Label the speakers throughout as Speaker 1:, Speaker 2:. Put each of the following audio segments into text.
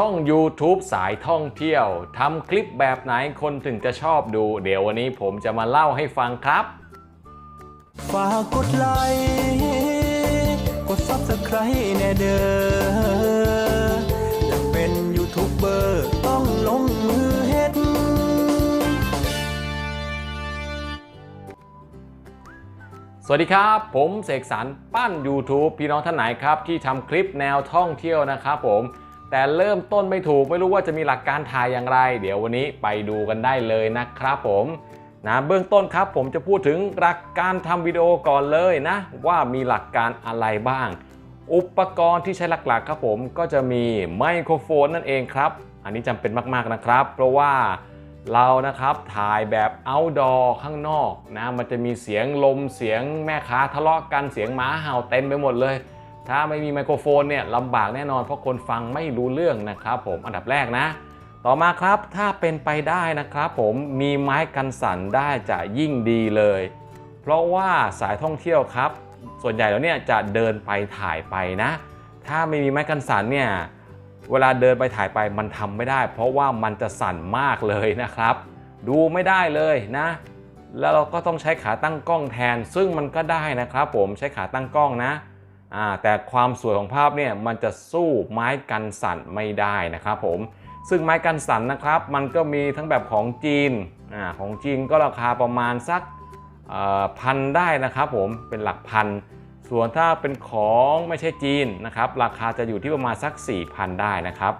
Speaker 1: ช่อง YouTube สายท่องเที่ยวทำคลิปแบบไหนคนถึงจะชอบดู เดี๋ยววันนี้ผมจะมาเล่าให้ฟังครับ
Speaker 2: ฝากกดไลค์กดซับสไครต์แน่เด้ออยากเป็นยูทูบเบอร์ต้องลงมือเฮ็ด
Speaker 1: สวัสดีครับ ผมเสกสรรปั้น YouTube พี่น้องท่านไหนครับ ที่ทำคลิปแนวท่องเที่ยวนะครับผม แต่เริ่มต้นไม่ถูกไม่รู้ว่าจะมีหลักการถ่ายอย่างไร เดี๋ยววันนี้ไปดูกันได้เลยนะครับผมนะเบื้องต้นครับผมจะพูดถึงหลักการทำวิดีโอก่อนเลยนะ ว่ามีหลักการอะไรบ้าง อุปกรณ์ที่ใช้หลักๆครับผมก็จะมีไมโครโฟนนั่นเองครับ อันนี้จำเป็นมากๆนะครับ เพราะว่าเรานะครับถ่ายแบบ outdoor ข้างนอกนะมันจะมีเสียงลมเสียงแม่ค้าทะเลาะกันเสียงหมาเห่าเต็มไปหมดเลย ถ้าไม่มีไมโครโฟนเนี่ยลำบากแน่นอนเพราะคนฟังไม่รู้เรื่องนะครับผมอันดับแรกนะ ต่อมาครับถ้าเป็นไปได้นะครับผมมีไม้กันสั่นได้จะยิ่งดีเลย เพราะว่าสายท่องเที่ยวครับ ส่วนใหญ่แล้วเนี่ยจะเดินไปถ่ายไปนะ ถ้าไม่มีไม้กันสั่นเนี่ยเวลาเดินไปถ่ายไปมันทำไม่ได้ เพราะว่ามันจะสั่นมากเลยนะครับ ดูไม่ได้เลยนะ แล้วเราก็ต้องใช้ขาตั้งกล้องแทน ซึ่งมันก็ได้นะครับ ผมใช้ขาตั้งกล้องนะ แต่ความสวยของภาพเนี่ยมันจะสู้ไม้กันสั่นไม่ได้นะครับผมซึ่งไม้กันสั่นนะครับ มันก็มีทั้งแบบของจีนอของจีนก็ราคาประมาณสักพันได้นะครับผมเป็นหลักพัน ส่วนถ้าเป็นของไม่ใช่จีนนะครับ ราคาจะอยู่ที่ประมาณสัก 4,000 ได้นะครับ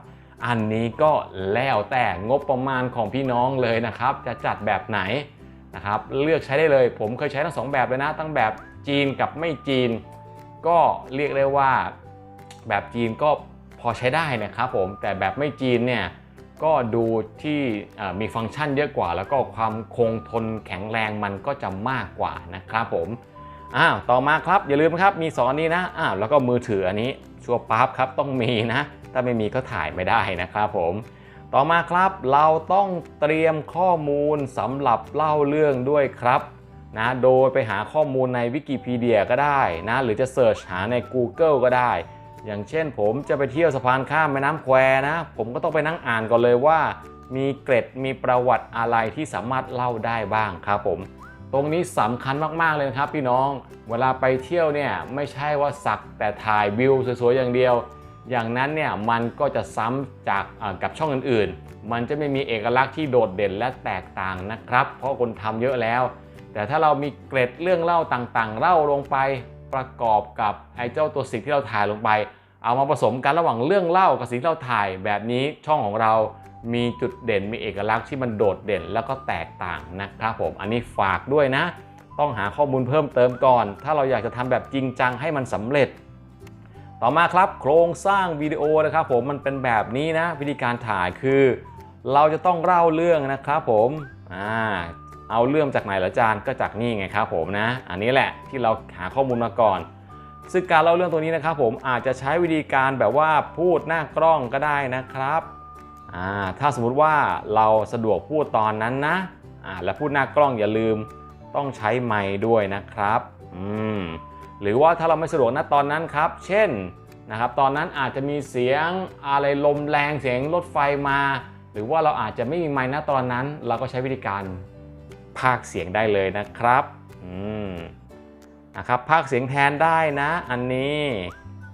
Speaker 1: อันนี้ก็แล้วแต่งบประมาณของพี่น้องเลยนะครับ จะจัดแบบไหนนะครับ เลือกใช้ได้เลย ผมเคยใช้ทั้งสองแบบเลยนะตั้งแบบจีนกับไม่จีน ก็เรียกได้ว่าแบบจีนก็พอใช้ได้นะครับผมแต่แบบไม่จีนเนี่ยก็ดูที่มีฟังก์ชันเยอะกว่า แล้วก็ความคงทนแข็งแรงมันก็จะมากกว่านะครับผมอ้าวต่อมาครับอย่าลืมครับมีสอนนี้นะอ้าวแล้วก็มือถืออันนี้ชัวร์ปั๊บครับต้องมีนะ ถ้าไม่มีก็ถ่ายไม่ได้นะครับผม ต่อมาครับเราต้องเตรียมข้อมูลสำหรับเล่าเรื่องด้วยครับ นะโดยไปหาข้อมูลในวิกิพีเดียก็ได้นะหรือจะเสิร์ชหาใน Google ก็ได้ อย่างเช่นผมจะไปเที่ยวสะพานข้ามแม่น้ำแควนะ ผมก็ต้องไปนั่งอ่านก่อนเลยว่า มีเกร็ดมีประวัติอะไรที่สามารถเล่าได้บ้างครับผม ตรงนี้สำคัญมากๆเลยครับพี่น้อง เวลาไปเที่ยวเนี่ยไม่ใช่ว่าสักแต่ถ่ายวิวสวยๆอย่างเดียว อย่างนั้นเนี่ยมันก็จะซ้ำจากกับช่องอื่นๆ มันจะไม่มีเอกลักษณ์ที่โดดเด่นและแตกต่างนะครับ เพราะคนทำเยอะแล้ว แต่ถ้าเรามีเกร็ดเรื่องเล่าต่างๆ เล่าลงไปประกอบกับไอ้เจ้าตัวสิ่งที่เราถ่ายลงไป เอามาผสมกันระหว่างเรื่องเล่ากับสิ่งที่เราถ่ายแบบนี้ช่องของเรามีจุดเด่นมีเอกลักษณ์ที่มันโดดเด่นแล้วก็แตกต่างนะครับผมอันนี้ฝากด้วยนะ ต้องหาข้อมูลเพิ่มเติมก่อน ถ้าเราอยากจะทำแบบจริงจังให้มันสำเร็จ ต่อมาครับโครงสร้างวิดีโอนะครับผมมันเป็นแบบนี้นะ วิธีการถ่ายคือ เราจะต้องเล่าเรื่องนะครับผมอ่า เอาเรื่องจากไหนเหรออจารย์ก็จากนี่ไงครับผมนะ อันนี้แหละที่เราหาข้อมูลมาก่อน ซึ่งการเล่าเรื่องตัวนี้นะครับผมอาจจะใช้วิธีการแบบว่าพูดหน้ากล้องก็ได้นะครับถ้าสมมุติว่าเราสะดวกพูดตอนนั้นนะและพูดหน้ากล้องอย่าลืมต้องใช้ไมค์ด้วยนะครับหรือว่าถ้าเราไม่สะดวกณตอนนั้นครับ เช่นนะครับตอนนั้นอาจจะมีเสียงอะไรลมแรงเสียงรถไฟมา หรือว่าเราอาจจะไม่มีไมค์ณตอนนั้น เราก็ใช้วิธีการ พากเสียงได้เลยนะครับอืมนะครับภาคเสียงแทนได้นะ อันนี้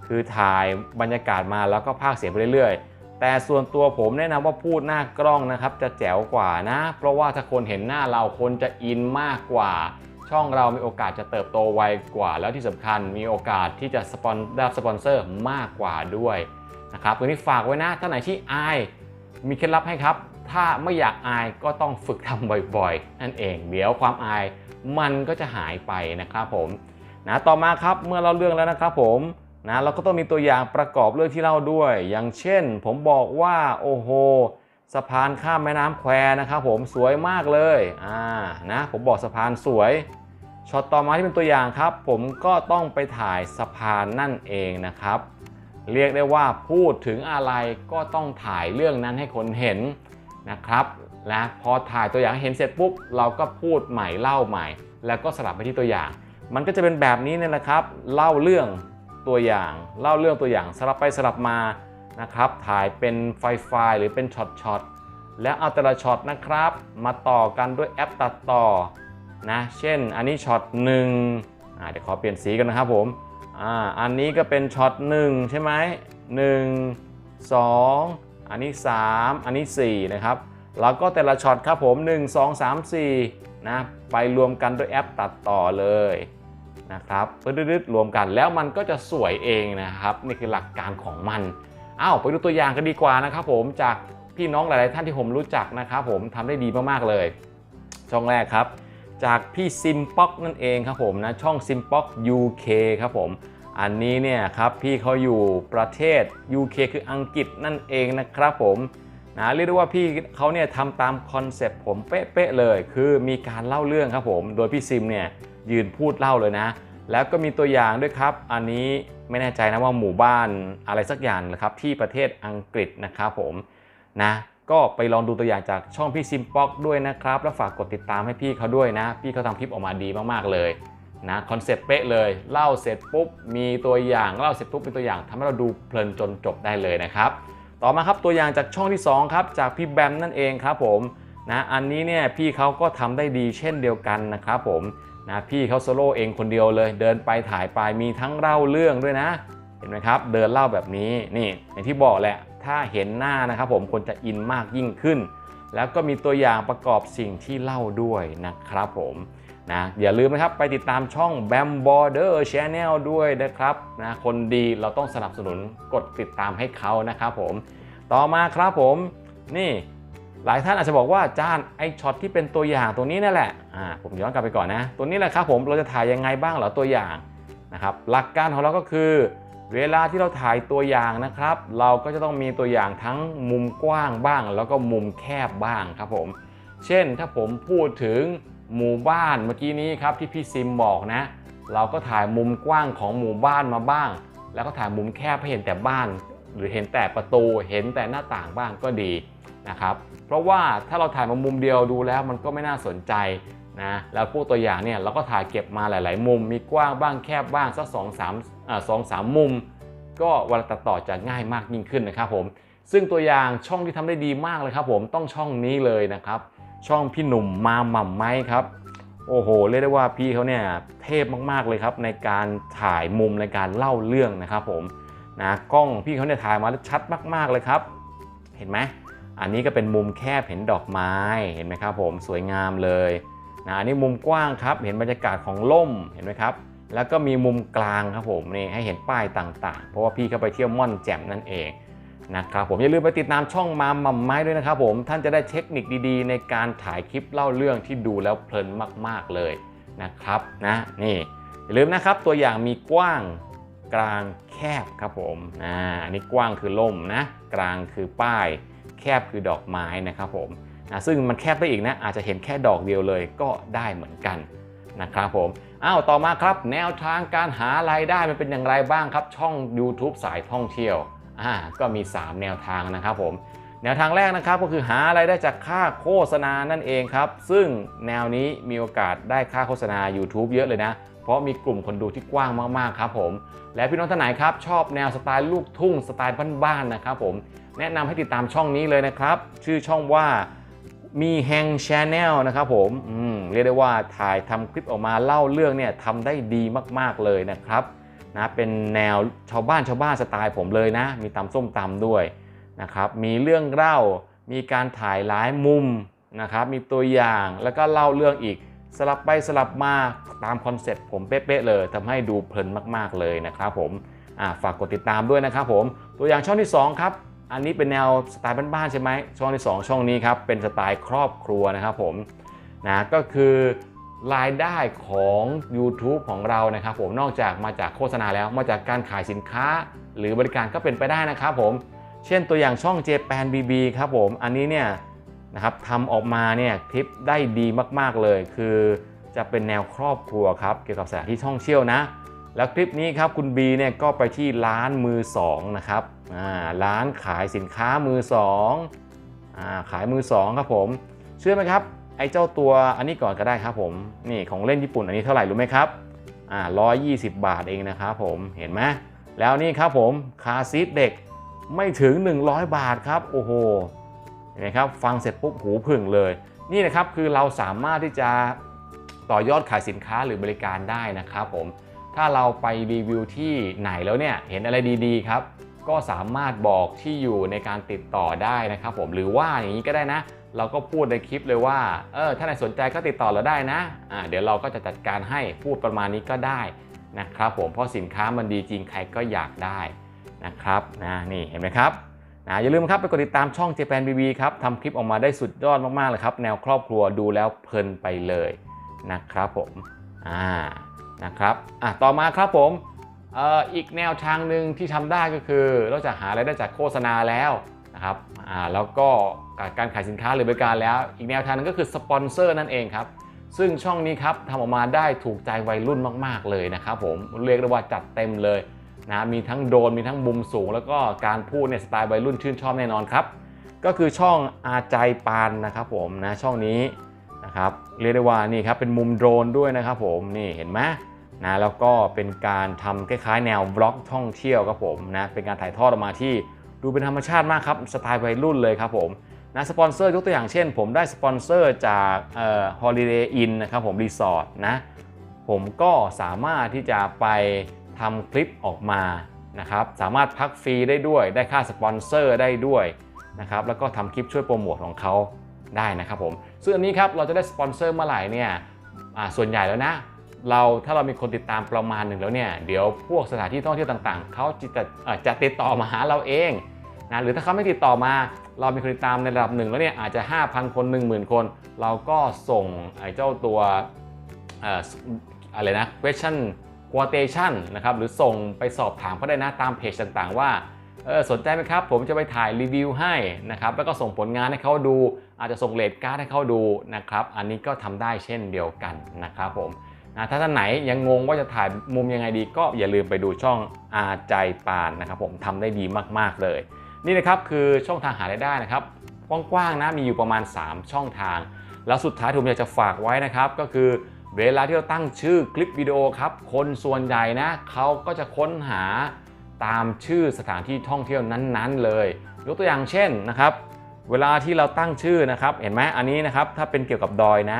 Speaker 1: คือถ่ายบรรยากาศมาแล้วก็ภาคเสียงไปเรื่อยๆ แต่ส่วนตัวผมแนะนำว่าพูดหน้ากล้องนะครับ จะแจ๋วกว่านะ เพราะว่าถ้าคนเห็นหน้าเราคนจะอินมากกว่า ช่องเรามีโอกาสจะเติบโตไวกว่า แล้วที่สำคัญมีโอกาสที่จะสปอนได้รับสปอนเซอร์มากกว่าด้วยนะครับตัวนี้ฝากไว้นะท่านไหนที่อายมีเคล็ดลับให้ครับ ถ้าไม่อยากอายก็ต้องฝึกทำบ่อยๆ นั่นเอง เดี๋ยวความอายมันก็จะหายไปนะครับผมนะต่อมาครับเมื่อเราเรื่องแล้วนะครับผมนะเราก็ต้องมีตัวอย่างประกอบเรื่องที่เล่าด้วย อย่างเช่น ผมบอกว่าโอ้โหสะพานข้ามแม่น้ำแควนะครับผมสวยมากเลยอ่านะผมบอกสะพานสวยช็อตต่อมาที่เป็นตัวอย่างครับ ผมก็ต้องไปถ่ายสะพานนั่นเองนะครับ เรียกได้ว่าพูดถึงอะไรก็ต้องถ่ายเรื่องนั้นให้คนเห็น นะครับและพอถ่ายตัวอย่างเห็นเสร็จปุ๊บเราก็พูดใหม่เล่าใหม่ แล้วก็สลับไปที่ตัวอย่าง มันก็จะเป็นแบบนี้เนี่ยแหละครับ เล่าเรื่องตัวอย่าง เล่าเรื่องตัวอย่างสลับไปสลับมานะครับ ถ่ายเป็นไฟล์ไฟล์หรือเป็นช็อตๆแล้วเอาแต่ละช็อตนะครับ มาต่อกันด้วยแอปตัดต่อนะเช่นอันนี้ช็อตหนึ่งเดี๋ยวขอเปลี่ยนสีกันนะครับผมอ่าอันนี้ก็เป็นช็อตหนึ่งใช่ไหมหนึ่งสอง อันนี้ 3 อันนี้4นะครับแล้วก็แต่ละช็อตครับผม 1 2 3 4นะไปรวมกันด้วยแอปตัดต่อเลยนะครับปึ๊ดๆรวมกันแล้วมันก็จะสวยเองนะครับ นี่คือหลักการของมันอ้าวไปดูตัวอย่างกันดีกว่านะครับผมจากพี่น้องหลาย ๆ ท่านที่ผมรู้จักนะครับผมทำได้ดีมาก ๆ เลย ช่องแรกครับ จากพี่ซิมป๊อกนั่นเองครับผมนะช่องซิมป๊อก UK ครับผม อันนี้เนี่ยครับพี่เขาอยู่ประเทศ UK คืออังกฤษนั่นเองนะครับผมนะเรียกได้ว่าพี่เขาเนี่ยทำตามคอนเซปต์ผมเป๊ะๆเลย คือมีการเล่าเรื่องครับผม โดยพี่ซิมเนี่ยยืนพูดเล่าเลยนะ แล้วก็มีตัวอย่างด้วยครับ อันนี้ไม่แน่ใจนะว่าหมู่บ้านอะไรสักอย่างนะครับที่ประเทศอังกฤษนะครับผมนะก็ไปลองดูตัวอย่างจากช่องพี่ซิมป๊อกด้วยนะครับ แล้วฝากกดติดตามให้พี่เขาด้วยนะ พี่เขาทำคลิปออกมาดีมากๆเลย นะคอนเซปต์เป๊ะเลยเล่าเสร็จปุ๊บมีตัวอย่างเล่าเสร็จปุ๊บเป็นตัวอย่างทำให้เราดูเพลินจนจบได้เลยนะครับ ต่อมาครับตัวอย่างจากช่องที่2ครับจากพี่แบมนั่นเองครับผมนะอันนี้เนี่ยพี่เขาก็ทำได้ดีเช่นเดียวกันนะครับผมนะพี่เขาโซโล่เองคนเดียวเลย เดินไปถ่ายไปมีทั้งเล่าเรื่องด้วยนะ เห็นไหมครับ เดินเล่าแบบนี้นี่อย่างที่บอกแหละถ้าเห็นหน้านะครับผมคนจะอินมากยิ่งขึ้น แล้วก็มีตัวอย่างประกอบสิ่งที่เล่าด้วยนะครับผม นะอย่าลืมนะครับไปติดตามช่อง Bam Border Channel ด้วยนะครับนะคนดีเราต้องสนับสนุนกดติดตามให้เขานะครับผมต่อมาครับผมนี่หลายท่านอาจจะบอกว่าจานไอช็อตที่เป็นตัวอย่างตัวนี้นั่นแหละอ่าผมย้อนกลับไปก่อนนะ ตัวนี้แหละครับผมเราจะถ่ายยังไงบ้างเหรอตัวอย่างนะครับหลักการของเราก็คือ เวลาที่เราถ่ายตัวอย่างนะครับ เราก็จะต้องมีตัวอย่างทั้งมุมกว้างบ้าง แล้วก็มุมแคบบ้างครับผม เช่นถ้าผมพูดถึง หมู่บ้านเมื่อกี้นี้ครับที่พี่ซิมบอกนะ เราก็ถ่ายมุมกว้างของหมู่บ้านมาบ้าง แล้วก็ถ่ายมุมแคบให้เห็นแต่บ้าน หรือเห็นแต่ประตูเห็นแต่หน้าต่างบ้างก็ดีนะครับเพราะว่าถ้าเราถ่ายมามุมเดียวดูแล้วมันก็ไม่น่าสนใจนะแล้วพวกตัวอย่างเนี่ยเราก็ถ่ายเก็บมาหลาย ๆ มุม มีกว้างบ้างแคบบ้างสักสองสามสองสามมุม ก็เวลาตัดต่อจะง่ายมากยิ่งขึ้นนะครับผมซึ่งตัวอย่างช่องที่ทำได้ดีมากเลยครับผมต้องช่องนี้เลยนะครับ ช่องพี่หนุ่มมาหม่ำไหมครับ โอ้โห เรียกได้ว่าพี่เขาเนี่ยเทพมากๆเลยครับ ในการถ่ายมุมในการเล่าเรื่องนะครับผมนะกล้องพี่เขาเนี่ยถ่ายมาแล้วชัดมากๆเลยครับ เห็นไหมอันนี้ก็เป็นมุมแคบเห็นดอกไม้เห็นไหมครับผมสวยงามเลยนะอันนี้มุมกว้างครับ เห็นบรรยากาศของล่มเห็นไหมครับ แล้วก็มีมุมกลางครับผมนี่ให้เห็นป้ายต่างๆ เพราะว่าพี่เขาไปเที่ยวม่อนแจ่มนั่นเอง นะครับผมอย่าลืมไปติดตามช่องมาหม่ำไม้ด้วยนะครับผมท่านจะได้เทคนิคดีๆ ในการถ่ายคลิปเล่าเรื่องที่ดูแล้วเพลินมากๆเลยนะครับนะนี่อย่าลืมนะครับตัวอย่างมีกว้างกลางแคบครับผมอ่าอันนี้กว้างคือล่มนะกลางคือป้าย แคบคือดอกไม้นะครับผมนะซึ่งมันแคบได้อีกนะอาจจะเห็นแค่ดอกเดียวเลยก็ได้เหมือนกันนะครับผมอ้าวต่อมาครับแนวทางการหารายได้มันเป็นอย่างไรบ้างครับ ช่อง YouTube สายท่องเที่ยว อ่าก็มี 3 แนวทางนะครับผมแนวทางแรกนะครับก็คือหารายได้จากค่าโฆษณานั่นเองครับ ซึ่งแนวนี้มีโอกาสได้ค่าโฆษณา YouTube เยอะเลยนะ เพราะมีกลุ่มคนดูที่กว้างมากๆครับผม และพี่น้องท่านไหนครับชอบแนวสไตล์ลูกทุ่งสไตล์บ้านๆนะครับผม แนะนำให้ติดตามช่องนี้เลยนะครับ ชื่อช่องว่ามีแฮงชาแนลนะครับผมมเรียกได้ว่าถ่ายทำคลิปออกมาเล่าเรื่องเนี่ยทำได้ดีมากๆเลยนะครับ นะเป็นแนวชาวบ้านชาวบ้านสไตล์ผมเลยนะ มีตำส้มตำด้วยนะครับมีเรื่องเล่ามีการถ่ายหลายมุมนะครับมีตัวอย่างแล้วก็เล่าเรื่องอีกสลับไปสลับมาตามคอนเซ็ปต์ผมเป๊ะๆเลยทำให้ดูเพลินมากๆเลยนะครับผมฝากกดติดตามด้วยนะครับผมตัวอย่างช่องที่สองครับ อันนี้เป็นแนวสไตล์บ้านๆใช่ไหมช่องที่ 2 ช่องนี้ครับเป็นสไตล์ครอบครัวนะครับผมนะก็คือ รายได้ของ YouTube ของเรานะครับผมนอกจากมาจากโฆษณาแล้วมาจากการขายสินค้า หรือบริการก็เป็นไปได้นะครับผม เช่นตัวอย่างช่อง Japan BB ครับผม อันนี้เนี่ยนะครับทำออกมาเนี่ยคลิปได้ดีมากๆเลย คือจะเป็นแนวครอบครัวครับเกี่ยวกับสถานที่ท่องเที่ยวนะ แล้วคลิปนี้ครับคุณบีเนี่ยก็ไปที่ร้านมือสองนะครับอ่าร้านขายสินค้ามือสองอ่าขายมือสองครับผม เชื่อไหมครับ ไอ้เจ้าตัวอันนี้ก่อนก็ได้ครับผมนี่ของเล่นญี่ปุ่นอันนี้เท่าไหร่รู้ไหมครับอ่าร้อยยี่สิบบาทเองนะครับผมเห็นไหมแล้วนี่ครับผมคาซีทเด็กไม่ถึง 100 บาทครับโอ้โหเห็นไหมครับฟังเสร็จปุ๊บหูผึ่งเลย นี่นะครับคือเราสามารถที่จะต่อยอดขายสินค้าหรือบริการได้นะครับผมถ้าเราไปรีวิวที่ไหนแล้วเนี่ยเห็นอะไรดีๆครับ ก็สามารถบอกที่อยู่ในการติดต่อได้นะครับผมหรือว่าอย่างนี้ก็ได้นะ เราก็พูดในคลิปเลยว่า เออ ถ้าไหนสนใจก็ติดต่อเราได้นะ อ่า เดี๋ยวเราก็จะจัดการให้พูดประมาณนี้ก็ได้นะครับผม เพราะสินค้ามันดีจริงใครก็อยากได้นะครับ นะ นี่เห็นไหมครับ นะ อย่าลืมครับไปกดติดตามช่อง Japan BB ครับ ทำคลิปออกมาได้สุดยอดมากๆเลยครับ แนวครอบครัวดูแล้วเพลินไปเลยนะครับผม อ่า นะครับ อะ ต่อมาครับผม เอ่อ อีกแนวทางหนึ่งที่ทำได้ก็คือนอกจากหารายได้จากโฆษณาแล้ว นะครับอ่าแล้วก็การขายสินค้าหรือบริการแล้ว อีกแนวทางนึงก็คือสปอนเซอร์นั่นเองครับซึ่งช่องนี้ครับทำออกมาได้ถูกใจวัยรุ่นมาก ๆ เลยนะครับผมเรียกได้ว่าจัดเต็มเลยนะมีทั้งโดนมีทั้งมุมสูง แล้วก็การพูดในสไตล์วัยรุ่นชื่นชอบแน่นอนครับก็คือช่องอาใจปานนะครับผมนะช่องนี้นะครับเรียกได้ว่านี่ครับเป็นมุมโดรนด้วยนะครับผมนี่เห็นไหมนะแล้วก็เป็นการทำคล้ายๆ แนวบล็อกท่องเที่ยวครับผมนะเป็นการถ่ายทอดออกมาที่ ดูเป็นธรรมชาติมากครับสไตล์วัยรุ่นเลยครับผมนะสปอนเซอร์ยกตัวอย่างเช่น ผมได้สปอนเซอร์จากเอ่อ Holiday Inn นะครับผมรีสอร์ทนะผมก็สามารถที่จะไปทำคลิปออกมานะครับสามารถพักฟรีได้ด้วย ได้ค่าสปอนเซอร์ได้ด้วยนะครับแล้วก็ทำคลิปช่วยโปรโมทของเขาได้นะครับผมซึ่งอันนี้ครับเราจะได้สปอนเซอร์เมื่อไหร่เนี่ยส่วนใหญ่แล้วนะเราถ้าเรามีคนติดตามประมาณหนึ่งแล้วเนี่ยเดี๋ยวพวกสถานที่ท่องเที่ยวต่างๆเขาจะจะติดต่อมาหาเราเอง นะหรือถ้าเขาไม่ติดต่อมา เรามีคนติดตามในระดับหนึ่งแล้วเนี่ยอาจจะ 5,000 คน 10,000 คน เราก็ส่งไอ้เจ้าตัวอะไรนะ question quotation นะครับหรือส่งไปสอบถามเขาได้นะตามเพจต่างๆว่าเออสนใจไหมครับ ผมจะไปถ่ายรีวิวให้นะครับแล้วก็ส่งผลงานให้เขาดู อาจจะส่งเลทการ์ดให้เขาดูนะครับอันนี้ก็ทำได้เช่นเดียวกันนะครับผมนะถ้าท่านไหนยังงงว่าจะถ่ายมุมยังไงดี ก็อย่าลืมไปดูช่องอาใจปานนะครับผมทำได้ดีมากๆเลย นี่นะครับคือช่องทางหารายได้นะครับกว้างๆนะมีอยู่ประมาณ 3 ช่องทาง แล้วสุดท้ายที่ผมอยากจะฝากไว้นะครับ ก็คือเวลาที่เราตั้งชื่อคลิปวิดีโอครับ คนส่วนใหญ่นะเขาก็จะค้นหาตามชื่อสถานที่ท่องเที่ยวนั้นๆ เลย ยกตัวอย่างเช่นนะครับ เวลาที่เราตั้งชื่อนะครับ เห็นไหมอันนี้นะครับถ้าเป็นเกี่ยวกับดอยนะ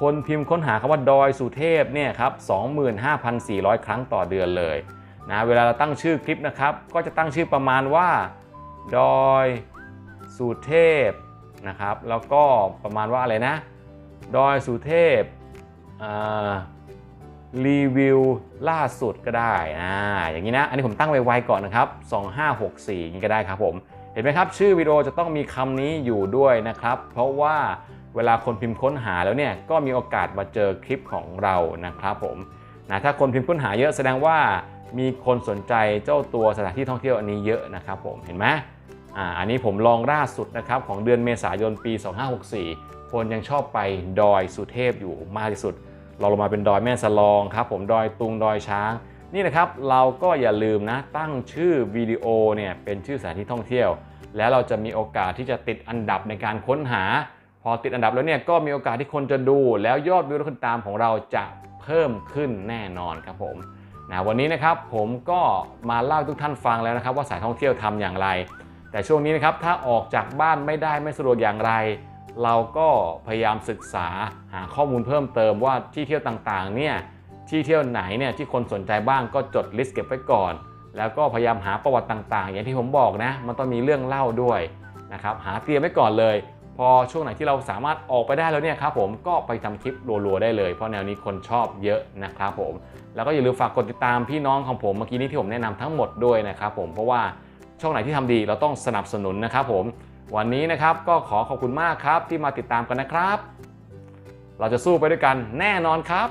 Speaker 1: คนพิมพ์ค้นหาคำว่าดอยสุเทพเนี่ยครับ25,400 ครั้งต่อเดือนเลยนะเวลาเราตั้งชื่อคลิปนะครับ ก็จะตั้งชื่อประมาณว่า ดอย สุเทพนะครับ แล้วก็ประมาณว่าอะไรนะ ดอยสุเทพรีวิวล่าสุดก็ได้อ่าอย่างนี้นะ อันนี้ผมตั้งไว้ๆก่อนนะครับ 2564อย่างนี้ก็ได้ครับผม เห็นไหมครับ ชื่อวิดีโอจะต้องมีคำนี้อยู่ด้วยนะครับ เพราะว่าเวลาคนพิมพ์ค้นหาแล้วเนี่ย ก็มีโอกาสมาเจอคลิปของเรานะครับผมนะถ้าคนพิมพ์ค้นหาเยอะแสดงว่ามีคนสนใจเจ้าตัวสถานที่ท่องเที่ยวอันนี้เยอะนะครับผม เห็นไหม อ่าอันนี้ผมลองล่าสุดนะครับของเดือนเมษายนปี 2564 คนยังชอบไปดอยสุเทพอยู่มากที่สุด เราลงมาเป็นดอยแม่สลองครับผมดอยตุงดอยช้าง นี่นะครับเราก็อย่าลืมนะตั้งชื่อวิดีโอเนี่ยเป็นชื่อสถานที่ท่องเที่ยว แล้วเราจะมีโอกาสที่จะติดอันดับในการค้นหา พอติดอันดับแล้วเนี่ยก็มีโอกาสที่คนจะดู แล้วยอดวิวและคนตามของเราจะเพิ่มขึ้นแน่นอนครับผมนะวันนี้นะครับผมก็มาเล่าให้ทุกท่านฟังแล้วนะครับว่าสายท่องเที่ยวทำอย่างไร แต่ช่วงนี้นะครับถ้าออกจากบ้านไม่ได้ไม่สะดวกอย่างไร เราก็พยายามศึกษาหาข้อมูลเพิ่มเติมว่าที่เที่ยวต่างๆเนี่ยที่เที่ยวไหนเนี่ยที่คนสนใจบ้างก็จดลิสต์เก็บไว้ก่อน แล้วก็พยายามหาประวัติต่าง ๆ อย่างที่ผมบอกนะมันต้องมีเรื่องเล่าด้วยนะครับหาเตรียมไว้ก่อนเลย พอช่วงไหนที่เราสามารถออกไปได้แล้วเนี่ยครับผมก็ไปทำคลิปรัวๆได้เลย เพราะแนวนี้คนชอบเยอะนะครับผมแล้วก็อย่าลืมฝากกดติดตามพี่น้องของผมเมื่อกี้นี้ที่ผมแนะนำทั้งหมดด้วยนะครับผมเพราะว่า ช่องไหนที่ทำดีเราต้องสนับสนุนนะครับผม วันนี้นะครับก็ขอขอบคุณมากครับที่มาติดตามกันนะครับ เราจะสู้ไปด้วยกันแน่นอนครับ